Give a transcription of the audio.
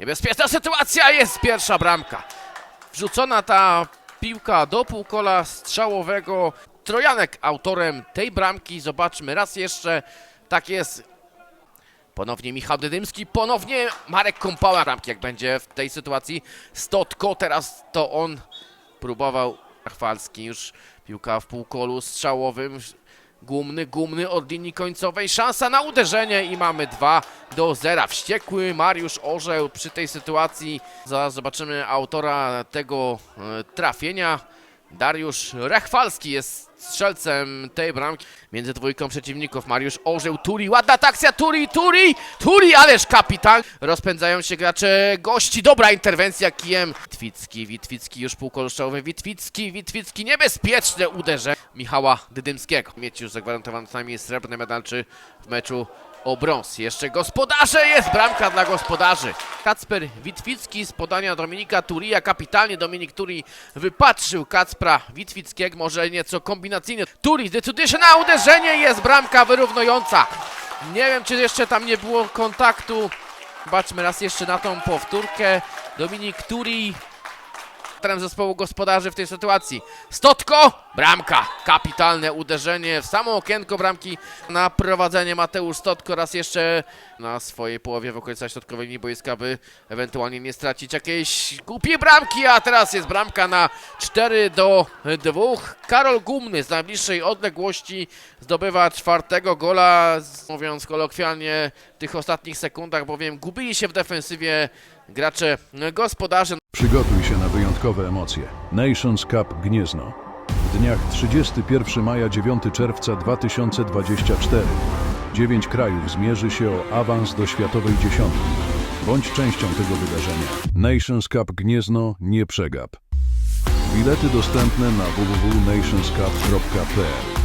Niebezpieczna sytuacja, jest pierwsza bramka. Wrzucona ta piłka do półkola strzałowego. Trojanek autorem tej bramki. Zobaczmy raz jeszcze. Tak jest. Ponownie Michał Dydymski, ponownie Marek Kąpała. Bramki jak będzie w tej sytuacji. Stotko, teraz to on próbował. Chwalski już piłka w półkolu strzałowym. Gumny, gumny od linii końcowej. Szansa na uderzenie i mamy 2 do 0. Wściekły Mariusz Orzeł przy tej sytuacji. Zaraz zobaczymy autora tego e, trafienia. Dariusz Rechwalski jest strzelcem tej bramki między dwójką przeciwników. Mariusz Orzeł, Turi, ładna akcja, Turi, Turi, Turi, ależ kapitan. Rozpędzają się gracze gości, dobra interwencja kijem. Witwicki, Witwicki już półkoloszowy, Witwicki, Witwicki, niebezpieczne uderzenie Michała Dydymskiego. Mieć już zagwarantowany co najmniej srebrny medal czy w meczu o brąz. Jeszcze gospodarze, jest bramka dla gospodarzy. Kacper Witwicki z podania Dominika Turija, kapitalnie Dominik Turi wypatrzył Kacpra Witwickiego, może nieco kombinacyjnie. Turi decyduje się na uderzenie, jest bramka wyrównująca. Nie wiem, czy jeszcze tam nie było kontaktu. Zobaczmy raz jeszcze na tą powtórkę. Dominik Turi trenerem zespołu gospodarzy w tej sytuacji. Stotko! Bramka! Kapitalne uderzenie w samo okienko bramki na prowadzenie Mateusz Stotko raz jeszcze na swojej połowie w okolicach środkowej linii boiska, by ewentualnie nie stracić jakiejś głupiej bramki, a teraz jest bramka na 4 do 2. Karol Gumny z najbliższej odległości zdobywa czwartego gola, mówiąc kolokwialnie w tych ostatnich sekundach, bowiem gubili się w defensywie gracze gospodarze. Przygotuj się na wyjątkowe emocje. Nations Cup Gniezno. W dniach 31 maja 9 czerwca 2024 dziewięć krajów zmierzy się o awans do światowej dziesiątki. Bądź częścią tego wydarzenia. Nations Cup Gniezno nie przegap. Bilety dostępne na www.nationscup.pl